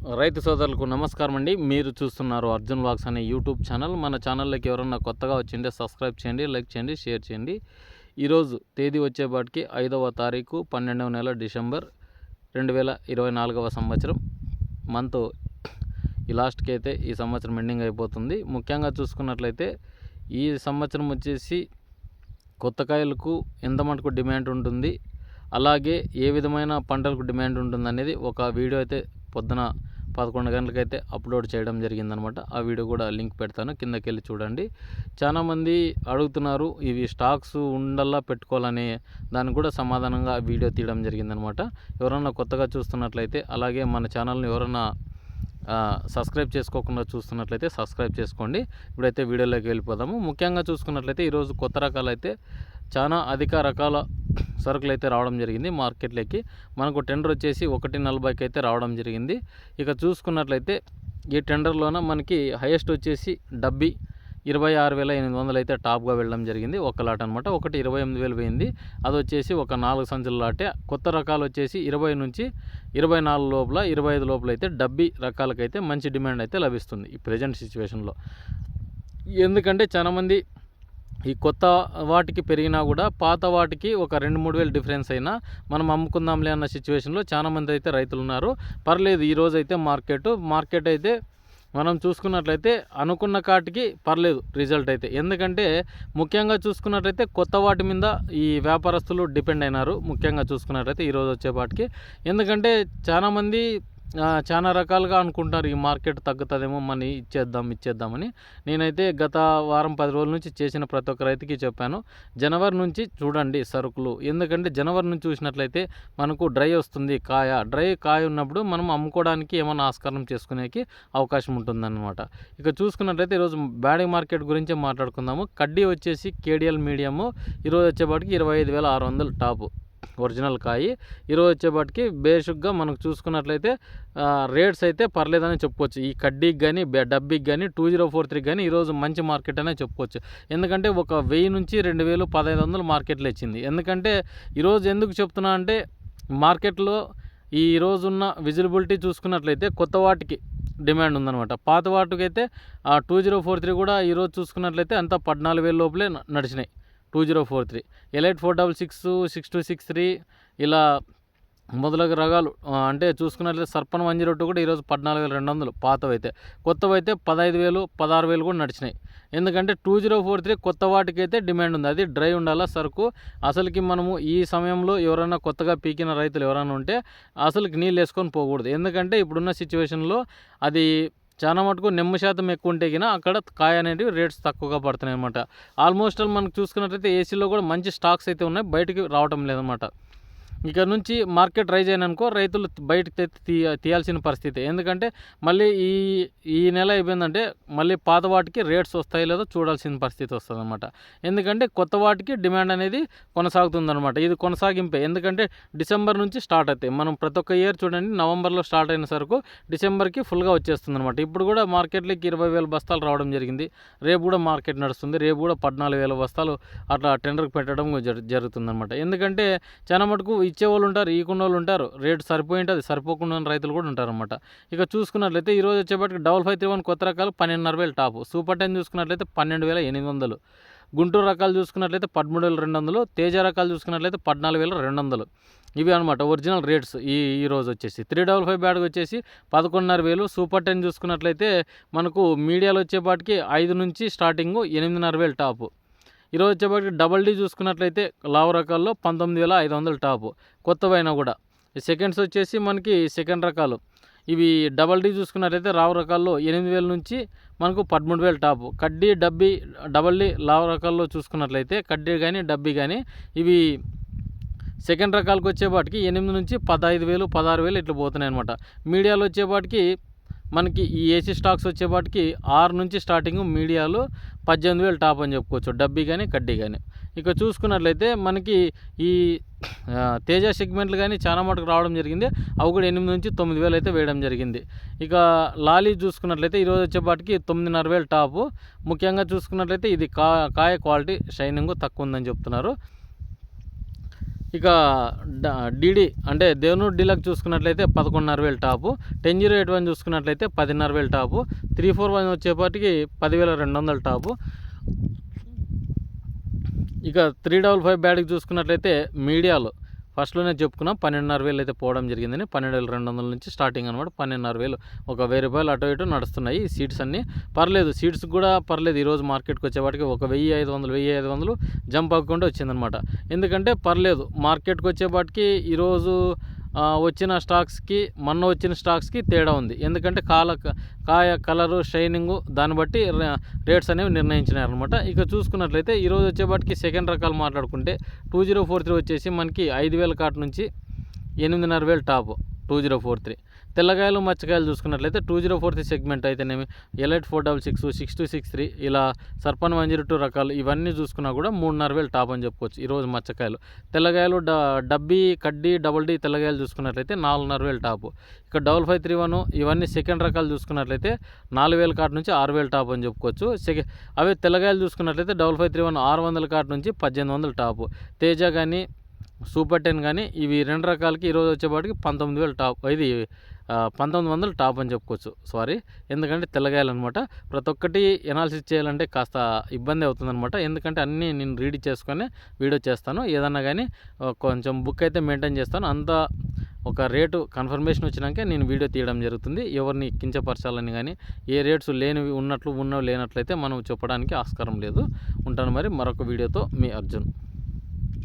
రైతు సోదరులకు నమస్కారం అండి. మీరు చూస్తున్నారు అర్జున్ వాక్స్ అనే యూట్యూబ్ ఛానల్. మన ఛానల్లోకి ఎవరన్నా కొత్తగా వచ్చింటే సబ్స్క్రైబ్ చేయండి లైక్ చేయండి షేర్ చేయండి. ఈరోజు తేదీ వచ్చేపాటికి ఐదవ తారీఖు పన్నెండవ నెల డిసెంబర్ రెండు వేల ఇరవై నాలుగవ సంవత్సరం. మంత్ ఈ లాస్ట్కి అయితే ఈ సంవత్సరం ఎండింగ్ అయిపోతుంది. ముఖ్యంగా చూసుకున్నట్లయితే ఈ సంవత్సరం వచ్చేసి కొత్త కాయలకు ఎంత మటుకు డిమాండ్ ఉంటుంది అలాగే ఏ విధమైన పంటలకు డిమాండ్ ఉంటుంది అనేది ఒక వీడియో అయితే పొద్దున పదకొండు గంటలకైతే అప్లోడ్ చేయడం జరిగిందనమాట. ఆ వీడియో కూడా లింక్ పెడతాను కిందకి వెళ్ళి చూడండి చాలామంది అడుగుతున్నారు ఇవి స్టాక్స్ ఉండల్లా పెట్టుకోవాలనే దానికి కూడా సమాధానంగా వీడియో తీయడం జరిగిందనమాట. ఎవరన్నా కొత్తగా చూస్తున్నట్లయితే అలాగే మన ఛానల్ని ఎవరన్నా సబ్స్క్రైబ్ చేసుకోకుండా చూస్తున్నట్లయితే సబ్స్క్రైబ్ చేసుకోండి. ఇప్పుడైతే వీడియోలోకి వెళ్ళిపోదాము. ముఖ్యంగా చూసుకున్నట్లయితే ఈరోజు కొత్త రకాలైతే చాలా అధిక రకాల సరుకులు అయితే రావడం జరిగింది మార్కెట్లోకి. మనకు టెండర్ వచ్చేసి ఒకటి నలభైకి అయితే రావడం జరిగింది. ఇక చూసుకున్నట్లయితే ఈ టెండర్లోన మనకి హైయెస్ట్ వచ్చేసి డబ్బి ఇరవై ఆరు వేల ఎనిమిది వందలు అయితే టాప్గా వెళ్ళడం జరిగింది. ఒక లాట్ అనమాట ఒకటి ఇరవై ఎనిమిది వేలు పోయింది. అది వచ్చేసి ఒక నాలుగు సంచుల లాటే. కొత్త రకాలు వచ్చేసి ఇరవై నుంచి ఇరవై నాలుగు లోపల ఇరవై ఐదు లోపల అయితే డబ్బి రకాలకైతే మంచి డిమాండ్ అయితే లభిస్తుంది ఈ ప్రజెంట్ సిచ్యువేషన్లో. ఎందుకంటే చాలామంది ఈ కొత్త వాటికి పెరిగినా కూడా పాత వాటికి ఒక రెండు మూడు వేలు డిఫరెన్స్ అయినా మనం అమ్ముకుందాంలే అన్న సిచ్యువేషన్లో చాలామంది అయితే రైతులు ఉన్నారు పర్లేదు ఈరోజు అయితే మార్కెట్ మార్కెట్ అయితే మనం చూసుకున్నట్లయితే అనుకున్న కాటికి పర్లేదు రిజల్ట్ అయితే. ఎందుకంటే ముఖ్యంగా చూసుకున్నట్లయితే కొత్త వాటి మీద ఈ వ్యాపారస్తులు డిపెండ్ అయినారు ముఖ్యంగా చూసుకున్నట్లయితే ఈరోజు వచ్చేపాటికి ఎందుకంటే చాలామంది చాలా రకాలుగా అనుకుంటారు ఈ మార్కెట్ తగ్గుతుందేమో మనీ ఇచ్చేద్దాం ఇచ్చేద్దామని. నేనైతే గత వారం పది రోజుల నుంచి చేసిన ప్రతి ఒక్క రైతుకి చెప్పాను జనవరి నుంచి చూడండి సరుకులు. ఎందుకంటే జనవరి నుంచి చూసినట్లయితే మనకు డ్రై వస్తుంది కాయ. డ్రై కాయ ఉన్నప్పుడు మనం అమ్ముకోవడానికి ఏమైనా ఆస్కారం చేసుకునేకి అవకాశం ఉంటుందన్నమాట. ఇక చూసుకున్నట్లయితే ఈరోజు బ్యాడీ మార్కెట్ గురించి మాట్లాడుకుందాము. కడ్డీ వచ్చేసి కేడిఎల్ మీడియము ఈరోజు వచ్చేపాటికి ఇరవై ఐదు వేల ఆరు వందలు టాపు. ఒరిజినల్ కాయి. ఈరోజు వచ్చేపాటికి బేసిక్గా మనకు చూసుకున్నట్లయితే రేట్స్ అయితే పర్లేదని చెప్పుకోవచ్చు. ఈ కడ్డీకి కానీ డబ్బీకి కానీ టూ జీరో ఫోర్ త్రీకి కానీ ఈరోజు మంచి మార్కెట్ అనే చెప్పుకోవచ్చు. ఎందుకంటే ఒక వెయ్యి నుంచి రెండు వేలు పదహైదు వందలు మార్కెట్లో ఇచ్చింది. ఎందుకంటే ఈరోజు ఎందుకు చెప్తున్నా అంటే మార్కెట్లో ఈ రోజున్న విజిబిలిటీ చూసుకున్నట్లయితే కొత్త వాటికి డిమాండ్ ఉందన్నమాట. పాత వాటికి అయితే ఆ టూ జీరో ఫోర్ త్రీ కూడా ఈరోజు చూసుకున్నట్లయితే అంతా పద్నాలుగు వేల లోపలే నడిచినాయి. Two zero four three. Elite four double six six two six three ఇలా మొదలగు రకాలు అంటే చూసుకున్నట్లయితే సర్పన్ వన్ జీరో టూ కూడా ఈరోజు పద్నాలుగు వేల రెండు వందలు పాతవైతే. కొత్తవైతే పదహైదు వేలు పదహారు వేలు కూడా నడిచినాయి. ఎందుకంటే టూ జీరో ఫోర్ త్రీ కొత్త వాటికైతే డిమాండ్ ఉంది. అది డ్రై ఉండాలా సరుకు? అసలుకి మనము ఈ సమయంలో ఎవరైనా కొత్తగా పీకిన రైతులు ఎవరైనా ఉంటే అసలుకి నీళ్ళు వేసుకొని పోకూడదు. ఎందుకంటే ఇప్పుడున్న సిచ్యువేషన్లో అది చాలా మటుకు నెమ్మ శాతం ఎక్కువ ఉంటే కినా అక్కడ కాయ అనేటివి రేట్స్ తక్కువగా పడుతున్నాయి అనమాట ఆల్మోస్ట్ ఆల్ మనకు చూసుకున్నట్లయితే ఏసీలో కూడా మంచి స్టాక్స్ అయితే ఉన్నాయి. బయటికి రావటం లేదన్నమాట. ఇక నుంచి మార్కెట్ రైజ్ అయిననుకో రైతులు బయటకు తీయ తీయాల్సిన పరిస్థితి. ఎందుకంటే మళ్ళీ ఈ ఈ నెల అయిపోయిందంటే మళ్ళీ పాత వాటికి రేట్స్ వస్తాయి లేదో చూడాల్సిన పరిస్థితి వస్తుంది అనమాట ఎందుకంటే కొత్త వాటికి డిమాండ్ అనేది కొనసాగుతుందన్నమాట. ఇది కొనసాగింపే. ఎందుకంటే డిసెంబర్ నుంచి స్టార్ట్ అవుతాయి. మనం ప్రతి ఒక్క ఇయర్ చూడండి నవంబర్లో స్టార్ట్ అయిన సరుకు డిసెంబర్కి ఫుల్గా వచ్చేస్తుంది అనమాట ఇప్పుడు కూడా మార్కెట్లోకి ఇరవై వేల బస్తాలు రావడం జరిగింది. రేపు కూడా మార్కెట్ నడుస్తుంది. రేపు కూడా పద్నాలుగు వేల బస్తాలు అట్లా టెండర్కి పెట్టడం జరు జరుగుతుందన్నమాట. ఎందుకంటే చాలా మటుకు ఇచ్చేవాళ్ళు ఉంటారు ఈకున్న వాళ్ళు ఉంటారు రేటు సరిపోయి ఉంటుంది సరిపోకుండా రైతులు కూడా ఉంటారు అనమాట ఇక చూసుకున్నట్లయితే ఈరోజు వచ్చేప్పటికి డబల్ ఫైవ్ త్రీ వన్ కొత్త రకాలు పన్నెండున్నర వేలు టాప్. సూపర్ టెన్ చూసుకున్నట్లయితే పన్నెండు వేల ఎనిమిది వందలు గుంటూరు రకాలు చూసుకున్నట్లయితే పదమూడు వేల రెండు వందలు తేజ రకాలు చూసుకున్నట్లయితే పద్నాలుగు వేల రెండు వందలు ఇవి అనమాట ఒరిజినల్ రేట్స్ ఈ ఈ రోజు వచ్చేసి. త్రీ డబల్ ఫైవ్ బ్యాడ్కి వచ్చేసి పదకొండున్నర వేలు. సూపర్ టెన్ చూసుకున్నట్లయితే మనకు మీడియాలో వచ్చేపాటికి ఐదు నుంచి స్టార్టింగ్ ఎనిమిదిన్నర వేలు టాపు. ఈరోజు వచ్చేపాటికి డబల్ డీ చూసుకున్నట్లయితే లావు రకాల్లో పంతొమ్మిది వేల ఐదు వందలు టాపు. కొత్తవైనా కూడా. సెకండ్స్ వచ్చేసి మనకి సెకండ్ రకాలు. ఇవి డబల్ డీ చూసుకున్నట్లయితే రావు రకాల్లో ఎనిమిది వేల నుంచి మనకు పదమూడు వేలు టాపు. కడ్డీ డబ్బీ డబల్ డీ లావు రకాల్లో చూసుకున్నట్లయితే కడ్డీ కానీ డబ్బీ కానీ ఇవి సెకండ్ రకాలకు వచ్చేపాటికి ఎనిమిది నుంచి పదహైదు వేలు పదహారు వేలు ఇట్లా పోతున్నాయి అనమాట మీడియాలో వచ్చేపాటికి మనకి ఈ ఏసీ స్టాక్స్ వచ్చేపాటికి ఆరు నుంచి స్టార్టింగ్ మీడియాలో పద్దెనిమిది వేలు టాప్ అని చెప్పుకోవచ్చు. డబ్బీ కానీ కడ్డీ కానీ ఇక చూసుకున్నట్లయితే మనకి ఈ తేజ సెగ్మెంట్లు కానీ చాలా మటుకు రావడం జరిగింది. అవి కూడా ఎనిమిది నుంచి తొమ్మిది వేలు అయితే వేయడం జరిగింది. ఇక లాలీ చూసుకున్నట్లయితే ఈరోజు వచ్చేపాటికి తొమ్మిదిన్నర వేలు టాపు. ముఖ్యంగా చూసుకున్నట్లయితే ఇది కా కాయ క్వాలిటీ షైనింగ్ తక్కువ ఉందని చెప్తున్నారు. ఇక డిడి అంటే దేవనూరు డీలక్ చూసుకున్నట్లయితే పదకొండున్నర వేలు top ten zero eight one చూసుకున్నట్లయితే పదిన్నర వేలు టాపు త్రీ ఫోర్ వన్ వచ్చేపాటికి పదివేల రెండు వందల టాపు. ఇక త్రీ డబల్ ఫైవ్ బ్యాడ్కి చూసుకున్నట్లయితే మీడియాలో ఫస్ట్లోనే చెప్పుకున్నాం పన్నెండున్నర వేలు అయితే పోవడం జరిగిందని పన్నెండు వేల రెండు వందల నుంచి స్టార్టింగ్ అనమాట పన్నెండున్నర వేలు. ఒక వెయ్యి రూపాయలు అటు ఇటు నడుస్తున్నాయి ఈ సీట్స్ అన్నీ. పర్లేదు సీట్స్ కూడా పర్లేదు ఈరోజు మార్కెట్కి వచ్చేవాటికి ఒక వెయ్యి ఐదు వందలు వెయ్యి ఐదు వందలు జంప్ అవ్వకుండా వచ్చిందనమాట. ఎందుకంటే పర్లేదు మార్కెట్కి వచ్చేపాటికి ఈరోజు వచ్చిన స్టాక్స్కి మొన్న వచ్చిన స్టాక్స్కి తేడా ఉంది. ఎందుకంటే కాల కాయ కలరు షైనింగు దాన్ని బట్టి రేట్స్ అనేవి నిర్ణయించినారనమాట ఇక చూసుకున్నట్లయితే ఈరోజు వచ్చేపాటికి సెకండ్ రకాలు మాట్లాడుకుంటే టూ జీరో ఫోర్ త్రీ వచ్చేసి మనకి ఐదు వేల కాటు నుంచి ఎనిమిదిన్నర వేలు top two zero four three. తెల్లకాయలు మచ్చకాయలు చూసుకున్నట్లయితే two zero four three segment అయితేనేమి elite four double six six two six three ఇలా సర్పన్ వన్ జీరో టూ రకాలు ఇవన్నీ చూసుకున్నా కూడా మూడున్నర వేలు టాప్ అని చెప్పుకోవచ్చు ఈరోజు మచ్చకాయలు. తెల్లగాయలు డ డబ్బీ కడ్డీ డబుల్ డీ తెల్లగాయలు చూసుకున్నట్లయితే నాలుగున్నర వేలు టాపు. ఇక డబల్ ఫైవ్ త్రీ వన్ ఇవన్నీ సెకండ్ రకాలు చూసుకున్నట్లయితే నాలుగు వేల కాటు నుంచి ఆరు వేలు టాప్ అని చెప్పుకోవచ్చు. సెకండ్ అవే తెల్లగాయలు చూసుకున్నట్లయితే డబల్ ఫైవ్ త్రీ వన్ ఆరు వందల కాటు నుంచి పద్దెనిమిది వందల టాపు. తేజ కానీ సూపర్ టెన్ కానీ ఇవి రెండు రకాలకి ఈరోజు వచ్చేపాటికి పంతొమ్మిది వేలు టాప్ ఇది పంతొమ్మిది వందలు టాప్ అని చెప్పుకోవచ్చు. సారీ ఎందుకంటే తెల్లగాయలు అనమాట ప్రతి ఒక్కటి ఎనాలిసిస్ చేయాలంటే కాస్త ఇబ్బంది అవుతుందనమాట. ఎందుకంటే అన్నీ నేను రీడ్ చేసుకొని వీడియో చేస్తాను. ఏదన్నా కానీ కొంచెం బుక్ అయితే మెయింటైన్ చేస్తాను. అంత ఒక రేటు కన్ఫర్మేషన్ వచ్చినాక నేను వీడియో తీయడం జరుగుతుంది. ఎవరిని కించపరచాలని కానీ ఏ రేట్స్ లేనివి ఉన్నట్లు ఉన్నవి లేనట్లయితే మనం చెప్పడానికి ఆస్కారం లేదు. ఉంటాను మరి మరొక వీడియోతో మీ అర్జున్.